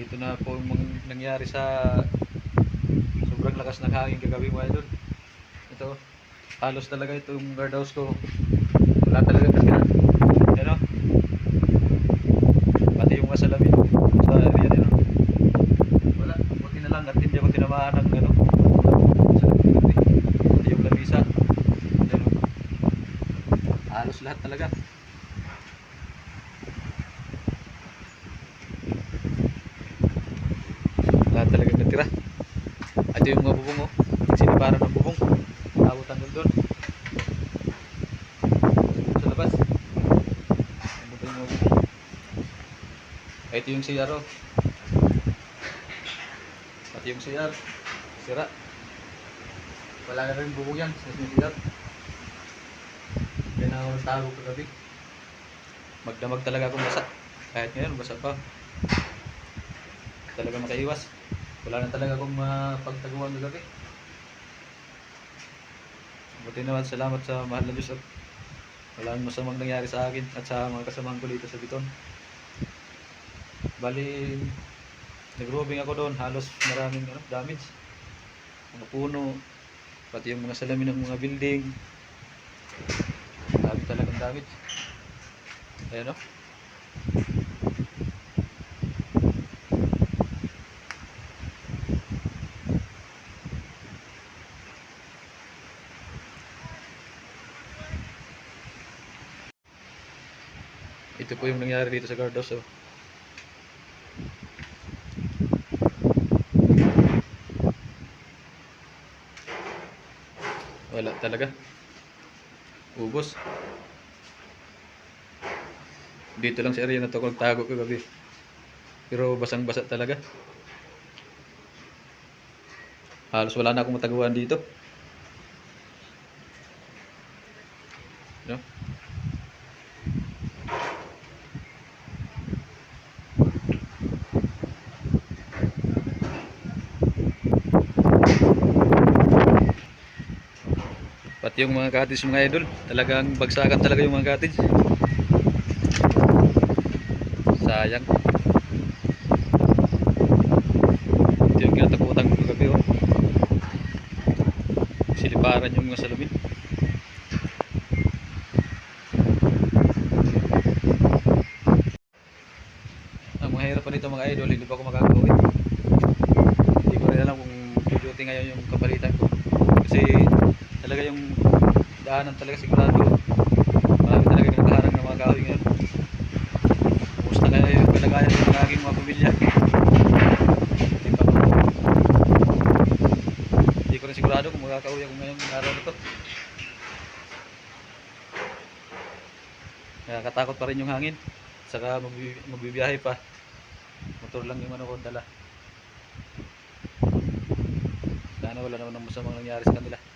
Dito na po yung nangyari sa sobrang lakas ng hangin kagabi mga idol. Ito, halos talaga ito yung guardhouse ko. Wala talaga kasi na. Ano? Pati yung mga salamin sa area nila. Wala, buti na lang at hindi ako tinamaan ng ano. Pati yung labisa. Ano? Halos lahat talaga. Talaga natira ito yung mga bubong oh siniparan ng bubong. Abot hanggang doon. Sa labas. Ano pa yung mga bubong. Ito yung CR oh. Pati yung CR sira. Wala na rin bubong yan sa CR yan ang tago kagabi magdamag talaga akong basa. Kahit ngayon basa pa. Talaga makaiwas wala na talaga akong mapagtaguan ng gabi. Buti naman salamat sa mahal na Diyos at wala nang masamang nangyari sa akin at sa mga kasamahan ko dito sa Biton. Bali nagrobing ako doon halos maraming ano, damage. Mga puno pati yung mga salamin ng mga building. Dami talagang damage. Ayan o Ito po yung nangyari dito sa guardhouse. Oh. Wala talaga. Ubos. Dito lang sa area na to kung tago ko gabi. Pero basang-basa talaga. Halos wala na akong mataguan dito. No? Pati yung mga cottage mga idol, talagang bagsakan talaga yung mga cottage. Sayang. Ito yung kinatakutan ko kagabi oh. Siliparan yung mga salamin. Ang mahirap pa nito mga idol, hindi pa ako makakauwi. Hindi ko rin alam kung duty ngayon yung kapalitan ko. Kasi talaga yung daanan talaga sigurado marami talaga nagkaharang ng mga kahoy ngayon. Kumusta kaya yung kalagayan ng aking mga pamilya. Hindi pa hindi ko rin sigurado kung makakauwi ako ngayong araw na to. Nakakatakot pa rin yung hangin. Saka magbi- magbibiyahe pa. Motor lang yung ano ko dala. Sana wala naman ang masamang nangyari sa kanila